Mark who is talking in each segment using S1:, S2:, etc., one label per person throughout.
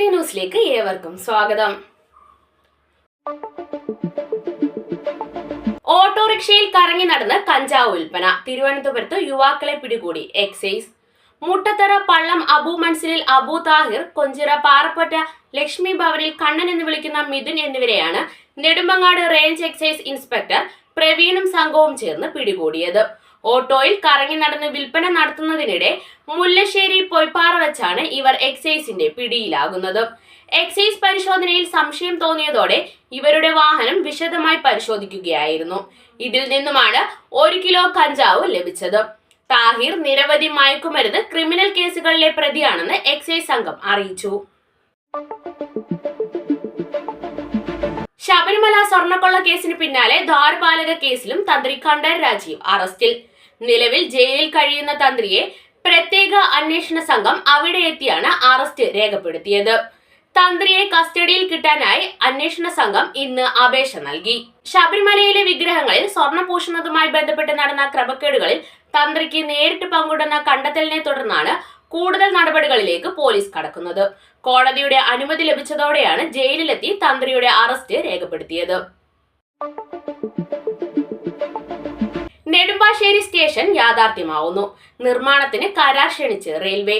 S1: ന്യൂസിലേക്ക് ഏവർക്കും സ്വാഗതം. ഓട്ടോറിക്ഷയിൽ കറങ്ങി നടന്ന് കഞ്ചാവ് വിൽപ്പന. തിരുവനന്തപുരത്ത് യുവാക്കളെ പിടികൂടി. എക്സൈസ് മുട്ടത്തറ പള്ളം അബു മൻസിലിൽ അബു താഹിർ കൊഞ്ചിറ പാറപ്പറ്റ ലക്ഷ്മി ഭവനിൽ കണ്ണൻ എന്ന് വിളിക്കുന്ന മിഥുൻ എന്നിവരെയാണ് നെടുമ്പങ്ങാട് റേഞ്ച് എക്സൈസ് ഇൻസ്പെക്ടർ പ്രവീണും സംഘവും ചേർന്ന് പിടികൂടിയത്. ഓട്ടോയിൽ കറങ്ങി നടന്ന് വിൽപ്പന നടത്തുന്നതിനിടെ മുല്ലശ്ശേരി പൊയ്പ്പാറ വെച്ചാണ് ഇവർ എക്സൈസിന്റെ പിടിയിലാകുന്നത്. എക്സൈസ് പരിശോധനയിൽ സംശയം തോന്നിയതോടെ ഇവരുടെ വാഹനം വിശദമായി പരിശോധിക്കുകയായിരുന്നു. ഇതിൽ നിന്നുമാണ് ഒരു കിലോ കഞ്ചാവ് ലഭിച്ചത്. താഹിർ നിരവധി മയക്കുമരുന്ന് ക്രിമിനൽ കേസുകളിലെ പ്രതിയാണെന്ന് എക്സൈസ് സംഘം അറിയിച്ചു. ശബരിമല സ്വർണക്കൊള്ള കേസിന് പിന്നാലെ ദ്വാരപാലക കേസിലും തന്ത്രി കണ്ഠർ രാജീവ് അറസ്റ്റിൽ. നിലവിൽ ജയിലിൽ കഴിയുന്ന തന്ത്രിയെ പ്രത്യേക അന്വേഷണ സംഘം അവിടെ എത്തിയാണ് അറസ്റ്റ് രേഖപ്പെടുത്തിയത്. തന്ത്രിയെ കസ്റ്റഡിയിൽ കിട്ടാനായി അന്വേഷണ സംഘം ഇന്ന് അപേക്ഷ നൽകി. ശബരിമലയിലെ വിഗ്രഹങ്ങളിൽ സ്വർണം പൂശുന്നതുമായി ബന്ധപ്പെട്ട് നടന്ന ക്രമക്കേടുകളിൽ തന്ത്രിക്ക് നേരിട്ട് പങ്കുണ്ടെന്ന കണ്ടെത്തലിനെ തുടർന്നാണ് കൂടുതൽ നടപടികളിലേക്ക് പോലീസ് കടക്കുന്നത്. കോടതിയുടെ അനുമതി ലഭിച്ചതോടെയാണ് ജയിലിലെത്തി തന്ത്രിയുടെ അറസ്റ്റ് രേഖപ്പെടുത്തിയത്. നെടുമ്പാശ്ശേരി സ്റ്റേഷൻ യാഥാർത്ഥ്യമാവുന്നു. നിർമ്മാണത്തിന് കരാർ ക്ഷണിച്ച് റെയിൽവേ.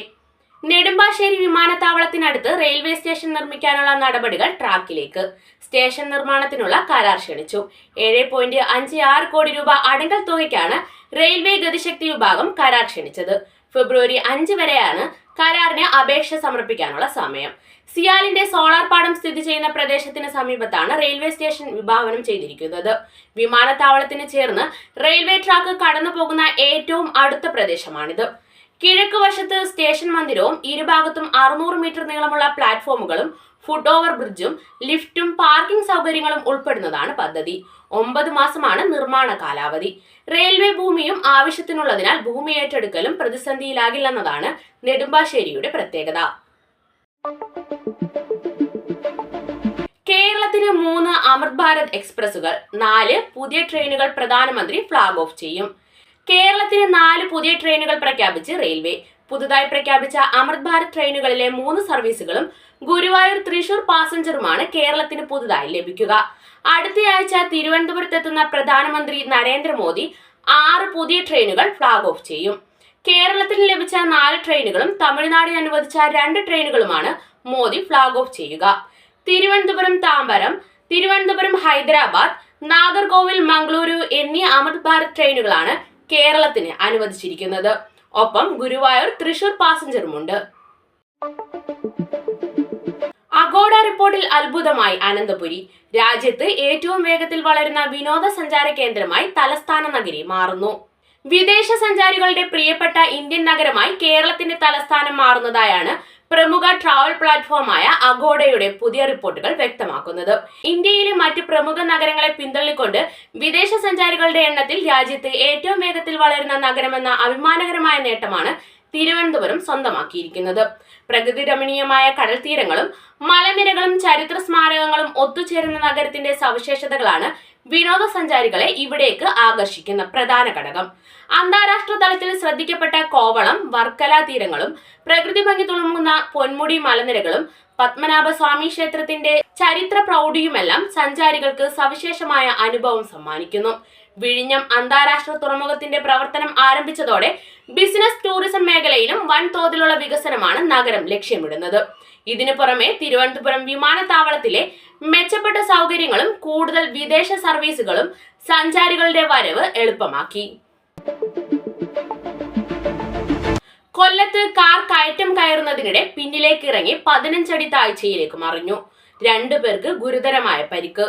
S1: നെടുമ്പാശ്ശേരി വിമാനത്താവളത്തിനടുത്ത് റെയിൽവേ സ്റ്റേഷൻ നിർമ്മിക്കാനുള്ള നടപടികൾ ട്രാക്കിലേക്ക്. സ്റ്റേഷൻ നിർമ്മാണത്തിനുള്ള കരാർ ക്ഷണിച്ചു. ഏഴ് പോയിന്റ് അഞ്ച് ആറ് കോടി രൂപ അടങ്കൽ തുകയ്ക്കാണ് റെയിൽവേ ഗതിശക്തി വിഭാഗം കരാർ ക്ഷണിച്ചത്. ഫെബ്രുവരി അഞ്ച് വരെയാണ് കരാറിന് അപേക്ഷ സമർപ്പിക്കാനുള്ള സമയം. സിയാലിന്റെ സോളാർ പാടം സ്ഥിതി ചെയ്യുന്ന പ്രദേശത്തിന് സമീപത്താണ് റെയിൽവേ സ്റ്റേഷൻ വിഭാവനം ചെയ്തിരിക്കുന്നത്. വിമാനത്താവളത്തിന് ചേർന്ന് റെയിൽവേ ട്രാക്ക് കടന്നു പോകുന്ന ഏറ്റവും അടുത്ത പ്രദേശമാണിത്. കിഴക്ക് വശത്ത് സ്റ്റേഷൻ മന്ദിരവും ഇരുഭാഗത്തും അറുന്നൂറ് മീറ്റർ നീളമുള്ള പ്ലാറ്റ്ഫോമുകളും ഫുട് ഓവർ ബ്രിഡ്ജും ലിഫ്റ്റും പാർക്കിംഗ് സൗകര്യങ്ങളും ഉൾപ്പെടുന്നതാണ് പദ്ധതി. ഒമ്പത് മാസമാണ് നിർമ്മാണ കാലാവധി. റെയിൽവേ ഭൂമിയും ആവശ്യത്തിനുള്ളതിനാൽ ഭൂമി ഏറ്റെടുക്കലും പ്രതിസന്ധിയിലാകില്ലെന്നതാണ് നെടുമ്പാശ്ശേരിയുടെ പ്രത്യേകത. കേരളത്തിന് മൂന്ന് അമൃത് ഭാരത് എക്സ്പ്രസുകൾ നാല് പുതിയ ട്രെയിനുകൾ പ്രധാനമന്ത്രി ഫ്ളാഗ് ഓഫ് ചെയ്യും. കേരളത്തിന് നാല് പുതിയ ട്രെയിനുകൾ പ്രഖ്യാപിച്ച് റെയിൽവേ. പുതുതായി പ്രഖ്യാപിച്ച അമൃത് ഭാരത് ട്രെയിനുകളിലെ മൂന്ന് സർവീസുകളും ഗുരുവായൂർ തൃശൂർ പാസഞ്ചറുമാണ് കേരളത്തിന് പുതുതായി ലഭിക്കുക. അടുത്തയാഴ്ച തിരുവനന്തപുരത്തെത്തുന്ന പ്രധാനമന്ത്രി നരേന്ദ്രമോദി ആറ് പുതിയ ട്രെയിനുകൾ ഫ്ളാഗ് ഓഫ് ചെയ്യും. കേരളത്തിന് ലഭിച്ച നാല് ട്രെയിനുകളും തമിഴ്നാടിന് അനുവദിച്ച രണ്ട് ട്രെയിനുകളുമാണ് മോദി ഫ്ളാഗ് ഓഫ് ചെയ്യുക. തിരുവനന്തപുരം താമ്പരം തിരുവനന്തപുരം ഹൈദരാബാദ് നാഗർകോവിൽ മംഗളൂരു എന്നീ അമൃത് ഭാരത് ട്രെയിനുകളാണ് കേരളത്തിന് അനുവദിച്ചിരിക്കുന്നത്. ഒപ്പം ഗുരുവായൂർ തൃശൂർ പാസഞ്ചറുമുണ്ട് അഗോഡ റിപ്പോർട്ടിൽ അത്ഭുതമായി അനന്തപുരി. രാജ്യത്ത് ഏറ്റവും വേഗത്തിൽ വളരുന്ന വിനോദസഞ്ചാര കേന്ദ്രമായി തലസ്ഥാന നഗരി മാറുന്നു. വിദേശ സഞ്ചാരികളുടെ പ്രിയപ്പെട്ട ഇന്ത്യൻ നഗരമായി കേരളത്തിന്റെ തലസ്ഥാനം മാറുന്നതായാണ് പ്രമുഖ ട്രാവൽ പ്ലാറ്റ്ഫോമായ അഗോഡയുടെ പുതിയ റിപ്പോർട്ടുകൾ വ്യക്തമാക്കുന്നത്. ഇന്ത്യയിലെ മറ്റ് പ്രമുഖ നഗരങ്ങളെ പിന്തള്ളിക്കൊണ്ട് വിദേശ സഞ്ചാരികളുടെ എണ്ണത്തിൽ രാജ്യത്ത് ഏറ്റവും വേഗത്തിൽ വളരുന്ന നഗരമെന്ന അഭിമാനകരമായ നേട്ടമാണ് തിരുവനന്തപുരം സ്വന്തമാക്കിയിരിക്കുന്നത്. പ്രകൃതി രമണീയമായ കടൽ തീരങ്ങളും മലനിരകളും ചരിത്ര സ്മാരകങ്ങളും ഒത്തുചേരുന്ന നഗരത്തിന്റെ സവിശേഷതകളാണ് വിനോദസഞ്ചാരികളെ ഇവിടേക്ക് ആകർഷിക്കുന്ന പ്രധാന ഘടകം. അന്താരാഷ്ട്ര തലത്തിൽ ശ്രദ്ധിക്കപ്പെട്ട കോവളം വർക്കല തീരങ്ങളും പ്രകൃതി ഭംഗി തുളുമ്പുന്ന പൊന്മുടി മലനിരകളും പത്മനാഭ സ്വാമി ക്ഷേത്രത്തിന്റെ ചരിത്ര പ്രൗഢിയുമെല്ലാം സഞ്ചാരികൾക്ക് സവിശേഷമായ അനുഭവം സമ്മാനിക്കുന്നു. വിഴിഞ്ഞം അന്താരാഷ്ട്ര തുറമുഖത്തിന്റെ പ്രവർത്തനം ആരംഭിച്ചതോടെ ബിസിനസ് ടൂറിസം മേഖലയിലും വൻതോതിലുള്ള വികസനമാണ് നഗരം ലക്ഷ്യമിടുന്നത്. ഇതിനു പുറമെ തിരുവനന്തപുരം വിമാനത്താവളത്തിലെ മെച്ചപ്പെട്ട സൗകര്യങ്ങളും കൂടുതൽ വിദേശ സർവീസുകളും സഞ്ചാരികളുടെ വരവ് എളുപ്പമാക്കി. കൊല്ലത്ത് കാർ കയറ്റം കയറുന്നതിനിടെ പിന്നിലേക്ക് ഇറങ്ങി പതിനഞ്ചടി താഴ്ചയിലേക്ക് മറിഞ്ഞു. രണ്ടു പേർക്ക് ഗുരുതരമായ പരിക്ക്.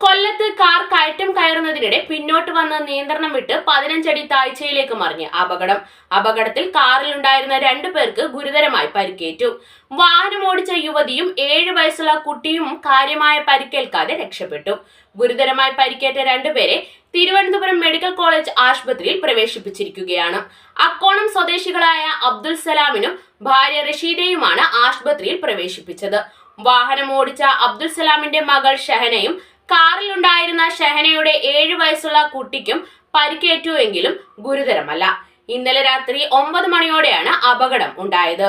S1: കൊല്ലത്ത് കാർ കയറ്റം കയറുന്നതിനിടെ പിന്നോട്ട് വന്ന് നിയന്ത്രണം വിട്ട് പതിനഞ്ചടി താഴ്ചയിലേക്ക് മറിഞ്ഞ് അപകടം. അപകടത്തിൽ കാറിലുണ്ടായിരുന്ന രണ്ടു പേർക്ക് ഗുരുതരമായി പരിക്കേറ്റു. വാഹനം ഓടിച്ച യുവതിയും ഏഴ് വയസ്സുള്ള കുട്ടിയും കാര്യമായ പരിക്കേൽക്കാതെ രക്ഷപ്പെട്ടു. ഗുരുതരമായി പരിക്കേറ്റ രണ്ടുപേരെ തിരുവനന്തപുരം മെഡിക്കൽ കോളേജ് ആശുപത്രിയിൽ പ്രവേശിപ്പിച്ചിരിക്കുകയാണ്. അക്കോണം സ്വദേശികളായ അബ്ദുൽ സലാമിനും ഭാര്യ റഷീദയുമാണ് ആശുപത്രിയിൽ പ്രവേശിപ്പിച്ചത്. വാഹനം ഓടിച്ച അബ്ദുൽ സലാമിന്റെ മകൾ ഷഹനയും കാറിലുണ്ടായിരുന്ന ഷഹനയുടെ ഏഴു വയസ്സുള്ള കുട്ടിക്കും പരിക്കേറ്റുവെങ്കിലും ഗുരുതരമല്ല. ഇന്നലെ രാത്രി ഒമ്പത് മണിയോടെയാണ് അപകടം ഉണ്ടായത്.